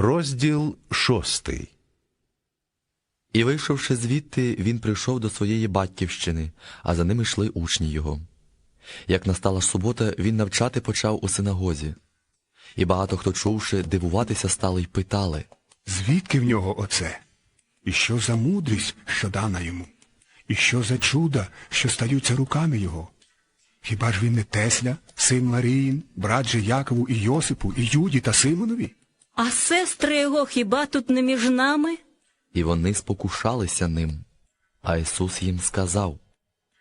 Розділ шостий. І вийшовши звідти, він прийшов до своєї батьківщини, а за ними йшли учні його. Як настала субота, він навчати почав у синагозі. І багато хто чувши, дивуватися стали й питали. Звідки в нього оце? І що за мудрість, що дана йому? І що за чуда, що стаються руками його? Хіба ж він не Тесля, син Маріїн, брат же Якову і Йосипу, і Юді та Симонові? А сестри його хіба тут не між нами? І вони спокушалися ним. А Ісус їм сказав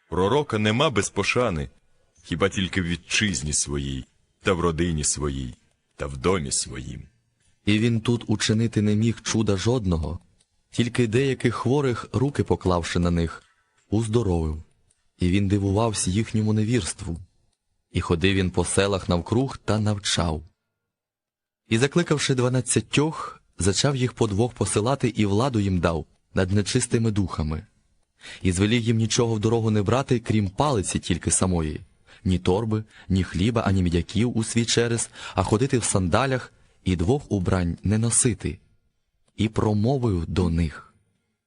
Пророка нема без пошани, хіба тільки в вітчизні своїй, та в родині своїй, та в домі своїм. І він тут учинити не міг чуда жодного, тільки деяких хворих, руки поклавши на них, уздоровив. І він дивувався їхньому невірству. І ходив він по селах навкруг та навчав. І, закликавши дванадцятьох, зачав їх по двох посилати і владу їм дав над нечистими духами. І звелів їм нічого в дорогу не брати, крім палиці тільки самої, ні торби, ні хліба, ані м'яків у свій через, а ходити в сандалях і двох убрань не носити. І промовив до них.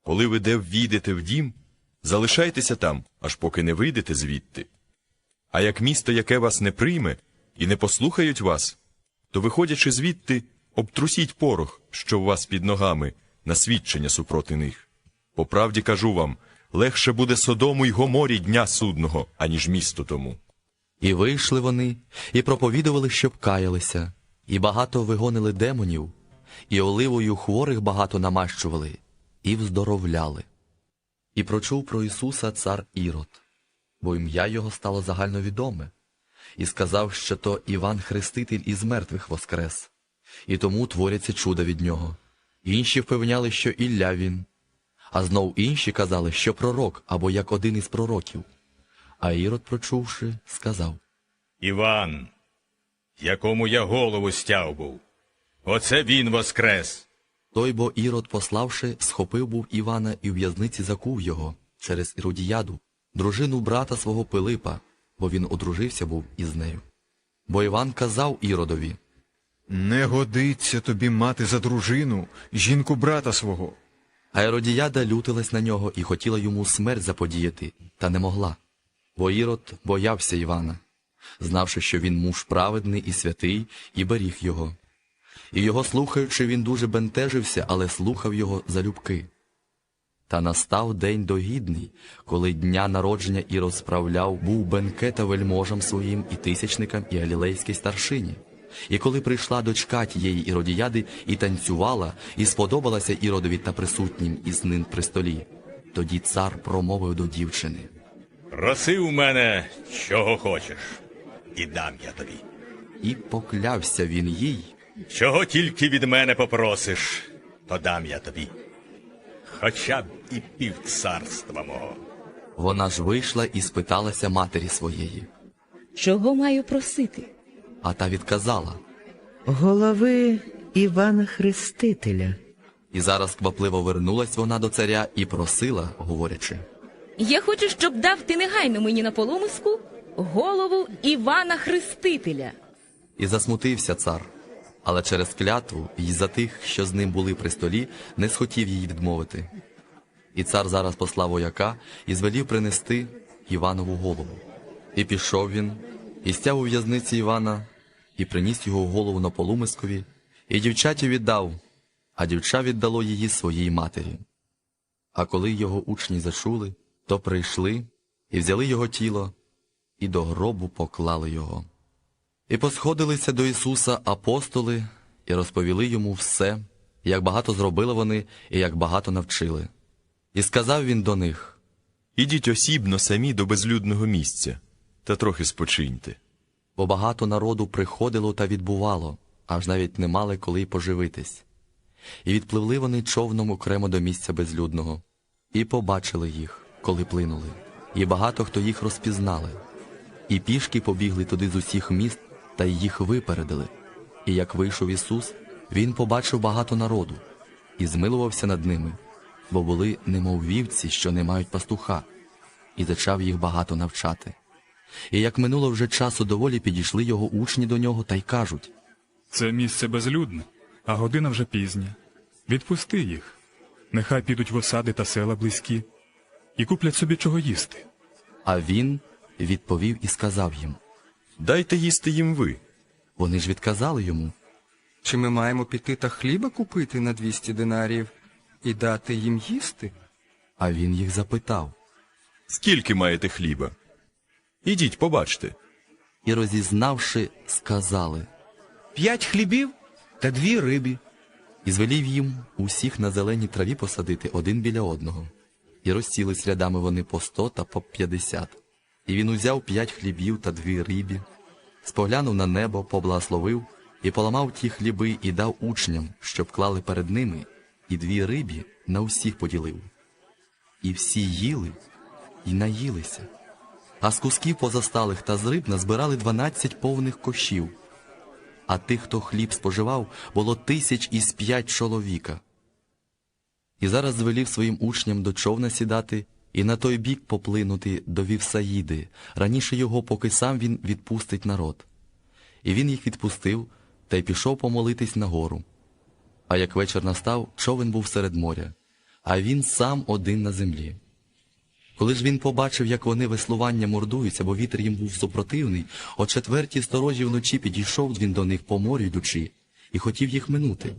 Коли ви де війдете в дім, залишайтеся там, аж поки не вийдете звідти. А як місто, яке вас не прийме і не послухають вас, то, виходячи звідти, обтрусіть порох, що у вас під ногами, на свідчення супроти них. По правді кажу вам, легше буде Содому й Гоморі дня судного, аніж місто тому. І вийшли вони, і проповідували, щоб каялися, і багато вигонили демонів, і оливою хворих багато намащували, і вздоровляли. І прочув про Ісуса цар Ірод, бо ім'я його стало загальновідоме, і сказав, що то Іван Хреститель із мертвих воскрес, і тому творяться чуда від нього. Інші впевняли, що Ілля він, а знов інші казали, що пророк або як один із пророків. А Ірод, прочувши, сказав Іван, якому я голову стяв був. Оце він воскрес. Той бо Ірод, пославши, схопив був Івана і в в'язниці закув його через Іродіяду, дружину брата свого Пилипа, бо він одружився був із нею. Бо Іван казав Іродові, Не годиться тобі мати за дружину жінку брата свого. а Іродіяда лютилась на нього і хотіла йому смерть заподіяти, та не могла. Бо Ірод боявся Івана, знавши, що він муж праведний і святий, і беріг його. І його слухаючи, він дуже бентежився, але слухав його залюбки. Та настав день догідний, коли дня народження і розправляв був бенкета вельможам своїм і тисячникам, і галілейській старшині. І коли прийшла дочка тієї іродіяди і танцювала, і сподобалася іродові та присутнім із ним при столі, тоді цар промовив до дівчини. Проси у мене, чого хочеш, і дам я тобі. І поклявся він їй, Чого тільки від мене попросиш, то дам я тобі. Хоча б і півцарства мого. вона ж вийшла і спиталася матері своєї. Чого маю просити? А та відказала. голови Івана Хрестителя. І зараз квапливо вернулась вона до царя і просила, говорячи. Я хочу, щоб дав ти негайно мені на полумиску голову Івана Хрестителя. І засмутився цар, але через клятву й за тих, що з ним були при столі, не схотів їй відмовити. І цар зараз послав вояка і звелів принести Іванову голову. І пішов він, і стяв у в'язниці Івана, і приніс його голову на полумискові, і дівчаті віддав, а дівча віддало її своїй матері. А коли його учні зачули, то прийшли і взяли його тіло, і до гробу поклали його. І посходилися до Ісуса апостоли і розповіли йому все, як багато зробили вони і як багато навчили. І сказав він до них: Ідіть осібно самі до безлюдного місця, та трохи спочиньте. бо багато народу приходило та відбувало, аж навіть не мали коли й поживитись. І відпливли вони човном окремо до місця безлюдного, і побачили їх, коли плинули, і багато хто їх розпізнали. І пішки побігли туди з усіх міст та й їх випередили. І як вийшов Ісус, Він побачив багато народу і змилувався над ними, бо були немов вівці, що не мають пастуха, і зачав їх багато навчати. І як минуло вже часу доволі, підійшли його учні до нього та й кажуть Це місце безлюдне, а година вже пізня. Відпусти їх. Нехай підуть в осади та села близькі і куплять собі чого їсти. А він відповів і сказав їм. Дайте їсти їм ви. Вони ж відказали йому. Чи ми маємо піти та хліба купити на 200 динарів і дати їм їсти? А він їх запитав. Скільки маєте хліба? Ідіть, побачте. І розізнавши, сказали. П'ять хлібів та дві рибі. І звелів їм усіх на зеленій траві посадити один біля одного. І розсілись рядами вони по сто та по п'ятдесят. І він узяв п'ять хлібів та дві рибі, споглянув на небо, поблагословив і поламав ті хліби і дав учням, щоб клали перед ними, і дві рибі на усіх поділив. І всі їли і наїлися. А з кусків позасталих та з риб назбирали дванадцять повних кошів а тих, хто хліб споживав, було тисяч із п'ять чоловіка. І зараз звелів своїм учням до човна сідати і на той бік поплинути до Вівсаїди, раніше його, поки сам він відпустить народ. І він їх відпустив та й пішов помолитись на гору. А як вечір настав, човен був серед моря, а він сам один на землі. Коли ж він побачив, як вони веслування мордуються, бо вітер їм був супротивний, о четвертій сторожі вночі підійшов він до них по морю йдучи, і хотів їх минути.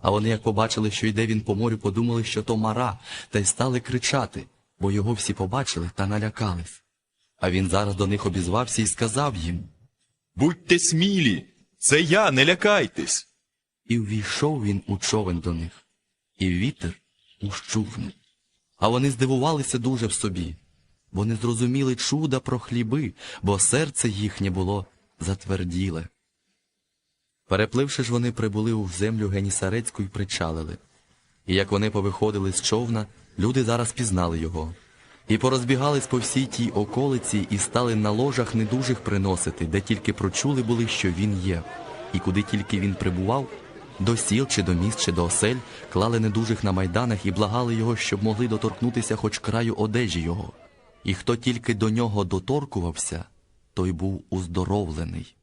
А вони, як побачили, що йде він по морю, подумали, що то мара, та й стали кричати, бо його всі побачили та налякались. А він зараз до них обізвався і сказав їм, Будьте смілі! Це я, не лякайтесь. і ввійшов він у човен до них, і вітер ущухнув. А вони здивувалися дуже в собі, бо не зрозуміли чуда про хліби, бо серце їхнє було затверділе. Перепливши ж вони прибули у землю Генісарецьку і причалили. І як вони повиходили з човна, люди зараз пізнали його. І порозбігались по всій тій околиці і стали на ложах недужих приносити, де тільки прочули були, що він є. І куди тільки він прибував, до сіл чи до міст, чи до осель, клали недужих на майданах і благали його, щоб могли доторкнутися хоч краю одежі його. І хто тільки до нього доторкувався, той був уздоровлений.